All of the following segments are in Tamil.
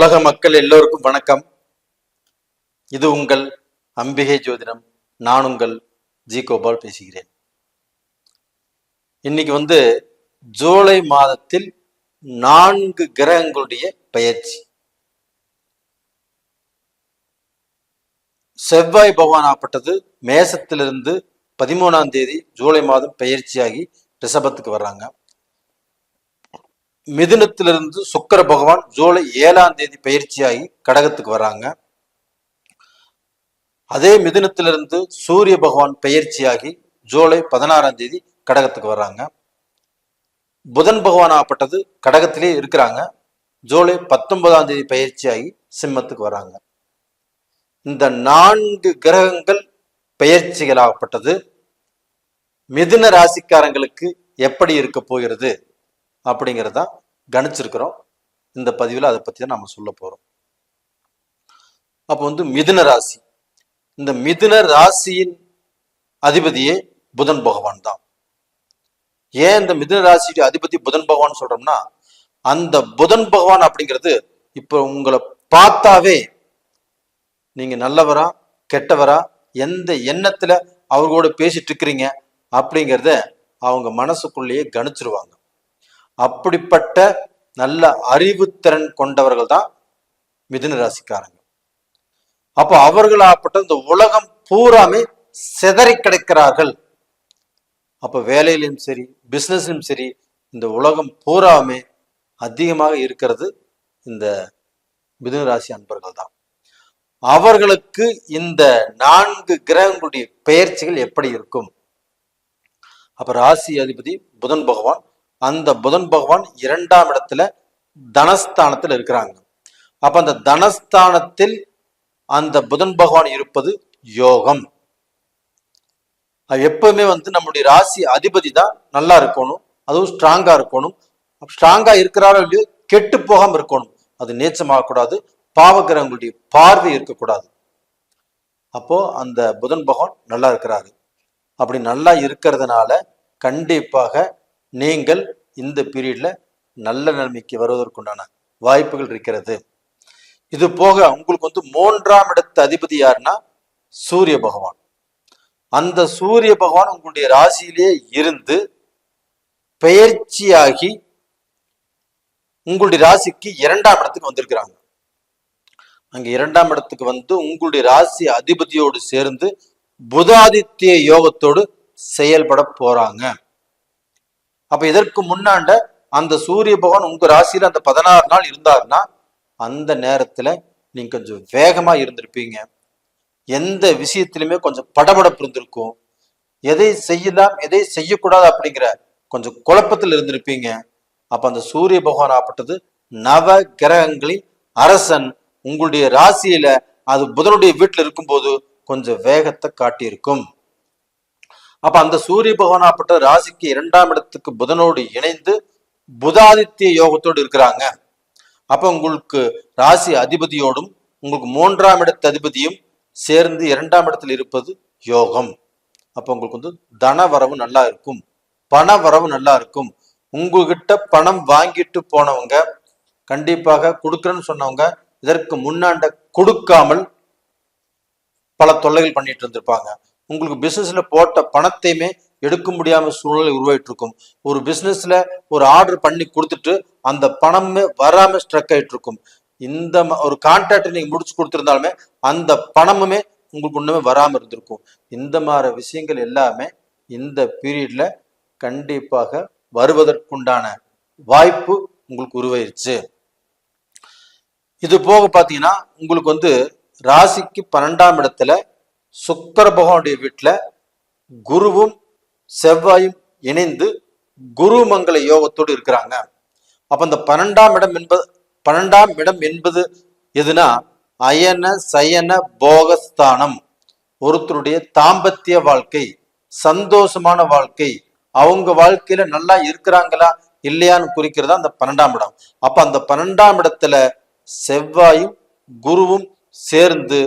உலக மக்கள் எல்லோருக்கும் வணக்கம். இது உங்கள் அம்பிகை ஜோதிடம். நான் உங்கள் ஜி கோபால் பேசுகிறேன். இன்னைக்கு வந்து ஜூலை மாதத்தில் நான்கு கிரகங்களுடைய பயிற்சி செவ்வாய் பகவான் ஆப்பட்டது மேசத்திலிருந்து பதிமூணாம் தேதி ஜூலை மாதம் பயிற்சியாகி ரிஷபத்துக்கு வர்றாங்க. மிதுனத்திலிருந்து சுக்கர பகவான் ஜூலை ஏழாம் தேதி பயிற்சியாகி கடகத்துக்கு வராங்க. அதே மிதுனத்திலிருந்து சூரிய பகவான் பயிற்சியாகி ஜூலை பதினாறாம் தேதி கடகத்துக்கு வர்றாங்க புதன் பகவான் ஆப்பட்டது கடகத்திலே இருக்கிறாங்க. ஜூலை பத்தொன்பதாம் தேதி பயிற்சியாகி சிம்மத்துக்கு வராங்க. இந்த நான்கு கிரகங்கள் பயிற்சிகளாகப்பட்டது. மிதுன ராசிக்காரங்களுக்கு எப்படி இருக்க போகிறது? அப்படிங்கிறத கணிச்சிருக்கிறோம். இந்த பதிவில் அதை பற்றி தான் நம்ம சொல்ல போகிறோம் அப்போ வந்து மிதுன ராசி. இந்த மிதுன ராசியின் அதிபதியே புதன் பகவான் தான். ஏன் இந்த மிதுன ராசியுடைய அதிபதி புதன் பகவான் சொல்றோம்னா அந்த புதன் பகவான் அப்படிங்கிறது இப்போ உங்களை பார்த்தாவே நீங்க நல்லவரா கெட்டவரா எந்த எண்ணத்துல அவர்களோட பேசிட்டு இருக்கிறீங்க அப்படிங்கிறத அவங்க மனசுக்குள்ளேயே கணிச்சிருவாங்க. அப்படிப்பட்ட நல்ல அறிவுத்திறன் கொண்டவர்கள் தான் மிதுன ராசிக்காரங்க. அப்போ அவர்களாப்பட்ட இந்த உலகம் பூராமே சிதறி கிடைக்கிறார்கள். அப்ப வேலையிலும் சரி பிசினஸ்லயும் சரி இந்த உலகம் பூராமே அதிகமாக இருக்கிறது இந்த மிதுன ராசி அன்பர்கள் தான் அவர்களுக்கு இந்த நான்கு கிரகங்களுடைய பெயர்ச்சிகள் எப்படி இருக்கும்? அப்ப ராசி அதிபதி புதன் பகவான் அந்த புதன் பகவான் இரண்டாம் இடத்துல தனஸ்தானத்தில் இருக்கிறாங்க. அப்ப அந்த தனஸ்தானத்தில் அந்த புதன் பகவான் இருப்பது யோகம். அது எப்பவுமே வந்து நம்முடைய ராசி அதிபதி தான் நல்லா இருக்கணும் அதுவும் ஸ்ட்ராங்கா இருக்கணும். ஸ்ட்ராங்கா இருக்கிறாரோ இல்லையோ கெட்டு போகாம இருக்கணும். அது நேச்சமாகக்கூடாது பாவகிரகங்களுடைய பார்வை இருக்கக்கூடாது. அப்போ அந்த புதன் பகவான் நல்லா இருக்கிறாரு. அப்படி நல்லா இருக்கிறதுனால கண்டிப்பாக நீங்கள் இந்த பீரியடில் நல்ல நிலைமைக்கு வருவதற்குண்டான வாய்ப்புகள் இருக்கிறது. இது போக உங்களுக்கு வந்து மூன்றாம் இடத்து அதிபதி யாருன்னா சூரிய பகவான். அந்த சூரிய பகவான் உங்களுடைய ராசியிலே இருந்து பெயர்ச்சியாகி உங்களுடைய ராசிக்கு இரண்டாம் இடத்துக்கு வந்திருக்கிறாங்க. அங்க இரண்டாம் இடத்துக்கு வந்து உங்களுடைய ராசி அதிபதியோடு சேர்ந்து புதாதித்ய யோகத்தோடு செயல்பட போறாங்க. அப்ப இதற்கு முன்னாண்ட அந்த சூரிய பகவான் உங்க ராசியில அந்த பதினாறு நாள் இருந்தாருன்னா அந்த நேரத்துல நீங்க கொஞ்சம் வேகமா இருந்திருப்பீங்க. எந்த விஷயத்திலுமே கொஞ்சம் படபடப்பு இருந்திருக்கும். எதை செய்யலாம் எதை செய்யக்கூடாது அப்படிங்கிற கொஞ்சம் குழப்பத்தில் இருந்திருப்பீங்க. அப்ப அந்த சூரிய பகவான் ஆப்பட்டது நவ கிரகங்களின் அரசன். உங்களுடைய ராசியில அது புதனுடைய வீட்டில் இருக்கும்போது கொஞ்சம் வேகத்தை காட்டியிருக்கும். அப்ப அந்த சூரிய பகவானாப்பட்ட ராசிக்கு இரண்டாம் இடத்துக்கு புதனோடு இணைந்து புதாதித்ய யோகத்தோடு இருக்கிறாங்க. அப்ப உங்களுக்கு ராசி அதிபதியோடும் உங்களுக்கு மூன்றாம் இடத்து அதிபதியும் சேர்ந்து இரண்டாம் இடத்தில் இருப்பது யோகம். அப்ப உங்களுக்கு வந்து தன வரவு நல்லா இருக்கும். பண வரவு நல்லா இருக்கும். உங்ககிட்ட பணம் வாங்கிட்டு போனவங்க கண்டிப்பாக கொடுக்குறேன்னு சொன்னவங்க இதற்கு முன்னாண்ட கொடுக்காமல் பல தொல்லைகள் பண்ணிட்டு இருந்திருப்பாங்க. உங்களுக்கு பிஸ்னஸில் போட்ட பணத்தையுமே எடுக்க முடியாம சூழ்நிலை உருவாயிட்டு இருக்கும் ஒரு பிஸ்னஸ்ல ஒரு ஆர்டர் பண்ணி கொடுத்துட்டு அந்த பணமே வராம ஸ்ட்ரக் ஆயிட்டு இருக்கும் இந்த ஒரு கான்ட்ராக்ட் நீங்க முடிச்சு கொடுத்துருந்தாலுமே அந்த பணமுமே உங்களுக்கு ஒண்ணுமே வராம இருந்திருக்கும். இந்த மாதிரி விஷயங்கள் எல்லாமே இந்த பீரியட்ல கண்டிப்பாக வருவதற்குண்டான வாய்ப்பு உங்களுக்கு உருவாயிருச்சு. இது போக பாத்தீங்கன்னா உங்களுக்கு வந்து ராசிக்கு பன்னெண்டாம் இடத்துல சுக்கர பகவானுடைய வீட்டில் குருவும் செவ்வாயும் இணைந்து குரு மங்கள யோகத்தோடு இருக்கிறாங்க. அப்போ இந்த பன்னெண்டாம் இடம் என்பது பன்னெண்டாம் இடம் என்பது எதுனா அயன சயன போகஸ்தானம். ஒருத்தருடைய தாம்பத்திய வாழ்க்கை சந்தோஷமான வாழ்க்கை அவங்க வாழ்க்கையில நல்லா இருக்கிறாங்களா இல்லையான்னு குறிக்கிறதா அந்த பன்னெண்டாம் இடம். அப்ப அந்த பன்னெண்டாம் இடத்துல செவ்வாயும் குருவும் சேர்ந்து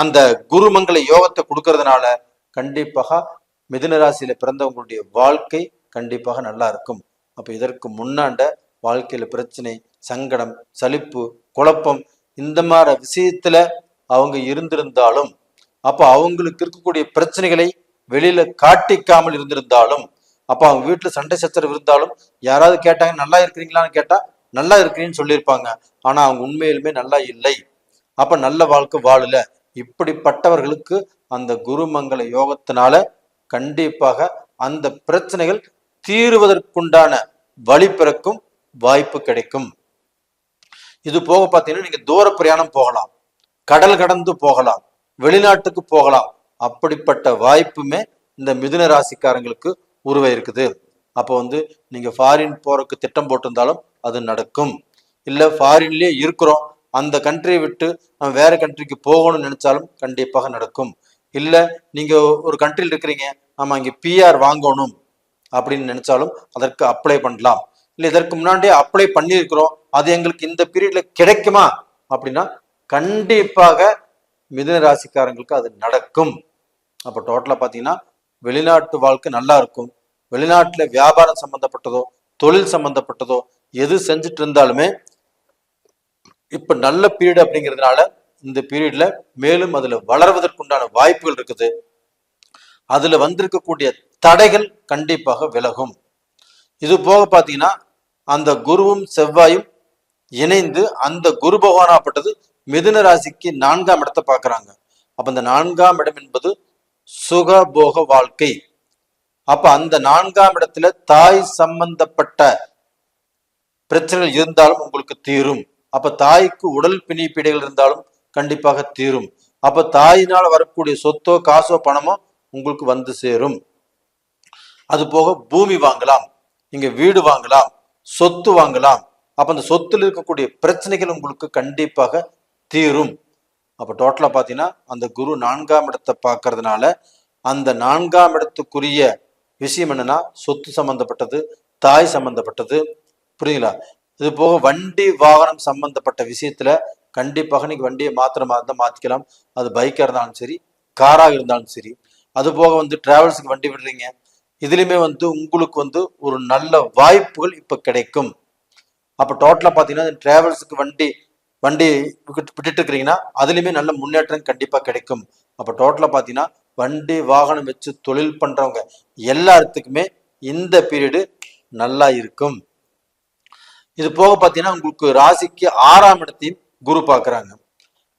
அந்த குருமங்கள யோகத்தை கொடுக்கறதுனால கண்டிப்பாக மிதுனராசியில பிறந்தவங்களுடைய வாழ்க்கை கண்டிப்பாக நல்லா இருக்கும். அப்ப இதற்கு முன்னாண்ட வாழ்க்கையில பிரச்சனை சங்கடம் சலிப்பு குழப்பம் இந்த மாதிரி விஷயத்துல அவங்க இருந்திருந்தாலும் அப்ப அவங்களுக்கு இருக்கக்கூடிய பிரச்சனைகளை வெளியில காட்டிக்காமல் இருந்திருந்தாலும் அப்ப அவங்க வீட்டுல சண்டை சச்சரவு இருந்தாலும் யாராவது கேட்டாங்க நல்லா இருக்கிறீங்களான்னு கேட்டா நல்லா இருக்கிறீன்னு சொல்லியிருப்பாங்க. ஆனா அவங்க உண்மையிலுமே நல்லா இல்லை. அப்ப நல்ல வாழ்க்கை வாழல. இப்படிப்பட்டவர்களுக்கு அந்த குருமங்கள யோகத்தினால கண்டிப்பாக அந்த பிரச்சனைகள் தீருவதற்குண்டான வழி பிறக்கும் வாய்ப்பு கிடைக்கும். இது போக பார்த்தீங்கன்னா நீங்க தூர பிரயாணம் போகலாம். கடல் கடந்து போகலாம். வெளிநாட்டுக்கு போகலாம். அப்படிப்பட்ட வாய்ப்புமே இந்த மிதுன ராசிக்காரங்களுக்கு உருவ இருக்குது. அப்போ வந்து நீங்க ஃபாரின் போறதுக்கு திட்டம் போட்டிருந்தாலும் அது நடக்கும். இல்ல ஃபாரின்லயே இருக்கிறோம். அந்த கண்ட்ரியை விட்டு நம்ம வேற கண்ட்ரிக்கு போகணும்னு நினைச்சாலும் கண்டிப்பாக நடக்கும். இல்லை நீங்க ஒரு கண்ட்ரியில் இருக்கிறீங்க நம்ம இங்கே பிஆர் வாங்கணும் அப்படின்னு நினைச்சாலும் அதற்கு அப்ளை பண்ணலாம். இல்லை இதற்கு முன்னாடியே அப்ளை பண்ணியிருக்கிறோம் அது எங்களுக்கு இந்த பீரியட்ல கிடைக்குமா அப்படின்னா கண்டிப்பாக மிதுன ராசிக்காரங்களுக்கு அது நடக்கும். அப்போ டோட்டலாக பார்த்தீங்கன்னா வெளிநாட்டு வாழ்க்கை நல்லா இருக்கும். வெளிநாட்டில் வியாபாரம் சம்மந்தப்பட்டதோ தொழில் சம்மந்தப்பட்டதோ எது செஞ்சுட்டு இருந்தாலுமே இப்ப நல்ல பீரியட் அப்படிங்கிறதுனால இந்த பீரியட்ல மேலும் அதுல வளர்வதற்குண்டான வாய்ப்புகள் இருக்குது. அதுல வந்திருக்கக்கூடிய தடைகள் கண்டிப்பாக விலகும். இது போக பாத்தீங்கன்னா அந்த குருவும் செவ்வாயும் இணைந்து அந்த குரு பகவானாப்பட்டது மிதுன ராசிக்கு நான்காம் இடத்தை பார்க்கறாங்க. அப்ப அந்த நான்காம் இடம் என்பது சுகபோக வாழ்க்கை. அப்ப அந்த நான்காம் இடத்துல தாய் சம்பந்தப்பட்ட பிரச்சனைகள் இருந்தாலும் உங்களுக்கு தீரும். அப்ப தாய்க்கு உடல் பிணிப்பீடைகள் இருந்தாலும் கண்டிப்பாக தீரும். அப்ப தாயினால் வரக்கூடிய சொத்தோ காசோ பணமோ உங்களுக்கு வந்து சேரும். அது போக பூமி வாங்கலாம் இங்க வீடு வாங்கலாம் சொத்து வாங்கலாம். அப்ப அந்த சொத்துல இருக்கக்கூடிய பிரச்சனைகள் உங்களுக்கு கண்டிப்பாக தீரும். அப்ப டோட்டலா பாத்தீங்கன்னா அந்த குரு நான்காம் இடத்தை பார்க்கறதுனால அந்த நான்காம் இடத்துக்குரிய விஷயம் என்னன்னா சொத்து சம்பந்தப்பட்டது தாய் சம்பந்தப்பட்டது. புரியுங்களா இது போக வண்டி வாகனம் சம்பந்தப்பட்ட விஷயத்துல கண்டிப்பாக நீங்க வண்டியை மாத்திரமா இருந்தால் மாத்திக்கலாம். அது பைக்காக இருந்தாலும் சரி காராக இருந்தாலும் சரி. அது போக வந்து டிராவல்ஸுக்கு வண்டி விடுறீங்க. இதுலையுமே வந்து உங்களுக்கு வந்து ஒரு நல்ல வாய்ப்புகள் இப்போ கிடைக்கும். அப்போ டோட்டலாக பார்த்தீங்கன்னா டிராவல்ஸுக்கு வண்டி வண்டி விட்டு- விட்டுட்டு இருக்கிறீங்கன்னா அதுலேயுமே நல்ல முன்னேற்றம் கண்டிப்பாக கிடைக்கும். அப்போ டோட்டலாக பார்த்தீங்கன்னா வண்டி வாகனம் வச்சு தொழில் பண்ணுறவங்க எல்லாத்துக்குமே இந்த பீரியடு நல்லா இருக்கும். இது போக பார்த்தீங்கன்னா உங்களுக்கு ராசிக்கு ஆறாம் இடத்தையும் குரு பார்க்குறாங்க.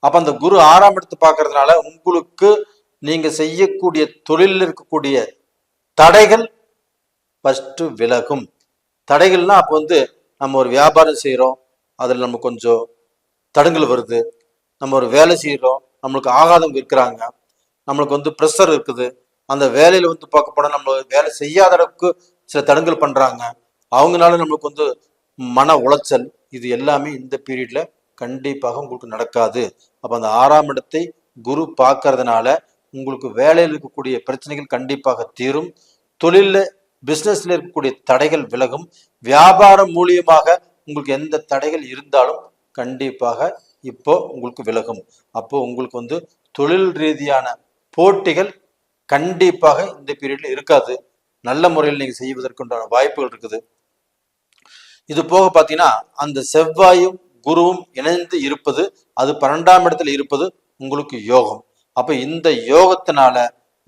அப்போ அந்த குரு ஆறாம் இடத்தை பார்க்கறதுனால உங்களுக்கு நீங்க செய்யக்கூடிய தொழிலில் இருக்கக்கூடிய தடைகள் ஃபஸ்ட்டு விலகும். தடைகள்னா அப்போ வந்து நம்ம ஒரு வியாபாரம் செய்கிறோம் அதில் நம்ம கொஞ்சம் தடங்கல் வருது. நம்ம ஒரு வேலை செய்கிறோம் நம்மளுக்கு ஆகாதவங்க இருக்கிறாங்க நம்மளுக்கு வந்து ப்ரெஷர் இருக்குது. அந்த வேலையில வந்து பார்க்க போனால் நம்ம வேலை செய்யாத அளவுக்கு சில தடங்கள் பண்றாங்க. அவங்கனால நம்மளுக்கு வந்து மன உளைச்சல் இது எல்லாமே இந்த பீரியட்ல கண்டிப்பாக உங்களுக்கு நடக்காது. அப்ப அந்த ஆறாம் இடத்தை குரு பார்க்கறதுனால உங்களுக்கு வேலையில் இருக்கக்கூடிய பிரச்சனைகள் கண்டிப்பாக தீரும். தொழில பிசினஸ்ல இருக்கக்கூடிய தடைகள் விலகும். வியாபாரம் மூலியமாக உங்களுக்கு எந்த தடைகள் இருந்தாலும் கண்டிப்பாக இப்போ உங்களுக்கு விலகும். அப்போ உங்களுக்கு வந்து தொழில் ரீதியான போட்டிகள் கண்டிப்பாக இந்த பீரியட்ல இருக்காது. நல்ல முறையில் நீங்க செய்வதற்குண்டான வாய்ப்புகள் இருக்குது. இது போக பார்த்தீங்கன்னா அந்த செவ்வாயும் குருவும் இணைந்து இருப்பது அது பன்னெண்டாம் இடத்துல இருப்பது உங்களுக்கு யோகம். அப்ப இந்த யோகத்தினால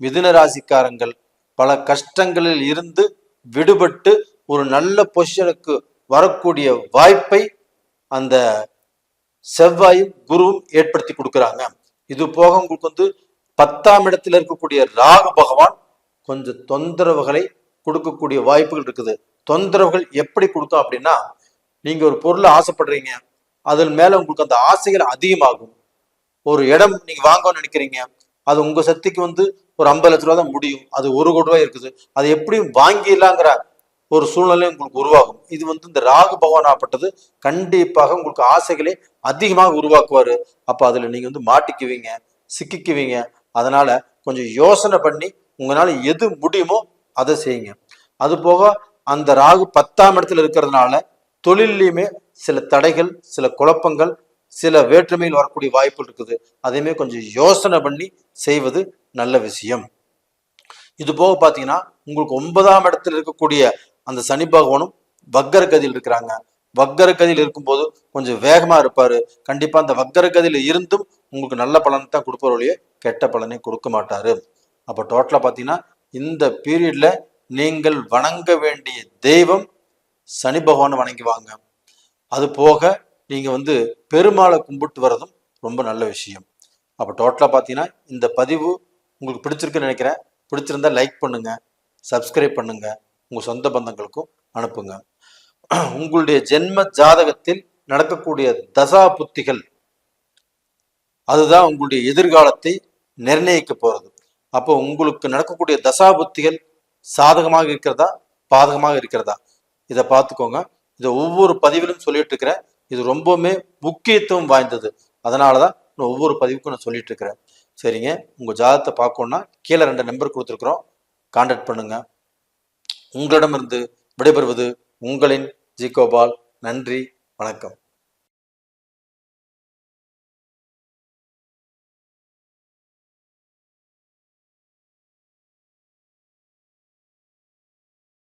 மிதுன ராசிக்காரங்கள் பல கஷ்டங்களில் இருந்து விடுபட்டு ஒரு நல்ல பொசிஷனுக்கு வரக்கூடிய வாய்ப்பை அந்த செவ்வாயும் குருவும் ஏற்படுத்தி கொடுக்குறாங்க. இது போக உங்களுக்கு வந்து பத்தாம் இடத்துல இருக்கக்கூடிய ராகு பகவான் கொஞ்சம் தொந்தரவுகளை கொடுக்கக்கூடிய வாய்ப்புகள் இருக்குது. தொந்தரவுகள் எப்படி கொடுக்கும் அப்படின்னா நீங்க ஒரு பொருளை ஆசைப்படுறீங்க அதன் மேல உங்களுக்கு அந்த ஆசைகள் அதிகமாகும். ஒரு இடம் நீங்க வாங்கணும்னு நினைக்கிறீங்க அது உங்க சக்திக்கு வந்து ஒரு ஐம்பது லட்ச ரூபா தான் முடியும் அது ஒரு கோடி ரூபாய் இருக்குது அது எப்படியும் வாங்கிடலாங்கிற ஒரு சூழ்நிலை உங்களுக்கு உருவாகும். இது வந்து இந்த ராகு பகவான் ஆப்பட்டது கண்டிப்பாக உங்களுக்கு ஆசைகளை அதிகமாக உருவாக்குவாரு. அப்ப அதுல நீங்க வந்து மாட்டிக்குவீங்க சிக்கிக்குவீங்க. அதனால கொஞ்சம் யோசனை பண்ணி உங்களால எது முடியுமோ அதை செய்யுங்க. அது போக அந்த ராகு பத்தாம் இடத்துல இருக்கிறதுனால தொழிலையுமே சில தடைகள் சில குழப்பங்கள் சில வேற்றுமையில் வரக்கூடிய வாய்ப்புகள் இருக்குது. அதையுமே கொஞ்சம் யோசனை பண்ணி செய்வது நல்ல விஷயம். இது போக பார்த்தீங்கன்னா உங்களுக்கு ஒன்பதாம் இடத்துல இருக்கக்கூடிய அந்த சனி பகவானும் வக்கர கதியில் இருக்கிறாங்க. வக்கர கதியில் இருக்கும்போது கொஞ்சம் வேகமா இருப்பாரு. கண்டிப்பா அந்த வக்கர கதியில இருந்தும் உங்களுக்கு நல்ல பலன் தான் கொடுப்பார் கெட்ட பலனை கொடுக்க மாட்டாரு. அப்போ டோட்டலாக பார்த்தீங்கன்னா இந்த பீரியட்ல நீங்கள் வணங்க வேண்டிய தெய்வம் சனி பகவானை வணங்கிவாங்க. அது போக நீங்கள் வந்து பெருமாளை கும்பிட்டு வர்றதும் ரொம்ப நல்ல விஷயம். அப்போ டோட்டலாக பார்த்தீங்கன்னா இந்த பதிவு உங்களுக்கு பிடிச்சிருக்குன்னு நினைக்கிறேன். பிடிச்சிருந்தா லைக் பண்ணுங்க சப்ஸ்கிரைப் பண்ணுங்க உங்கள் சொந்த பந்தங்களுக்கும் அனுப்புங்க. உங்களுடைய ஜென்ம ஜாதகத்தில் நடக்கக்கூடிய தசா புத்திகள் அதுதான் உங்களுடைய எதிர்காலத்தை நிர்ணயிக்க போகிறது அப்போ உங்களுக்கு நடக்கக்கூடிய தசா புத்திகள் சாதகமாக இருக்கிறதா? பாதகமாக இருக்கிறதா? இதை பார்த்துக்கோங்க. இதை ஒவ்வொரு பதிவிலும் சொல்லிட்டு இருக்கிறேன் இது ரொம்பவுமே முக்கியத்துவம் வாய்ந்தது. அதனால தான் நான் ஒவ்வொரு பதிவுக்கும் நான் சொல்லிட்டு இருக்கிறேன் சரிங்க. உங்கள் ஜாதகத்தை பார்க்கணுன்னா கீழே ரெண்டு நம்பர் கொடுத்துருக்குறோம். கான்டாக்ட் பண்ணுங்க. உங்களிடமிருந்து விடைபெறுவது உங்களின் ஜி கோபால். நன்றி. வணக்கம்.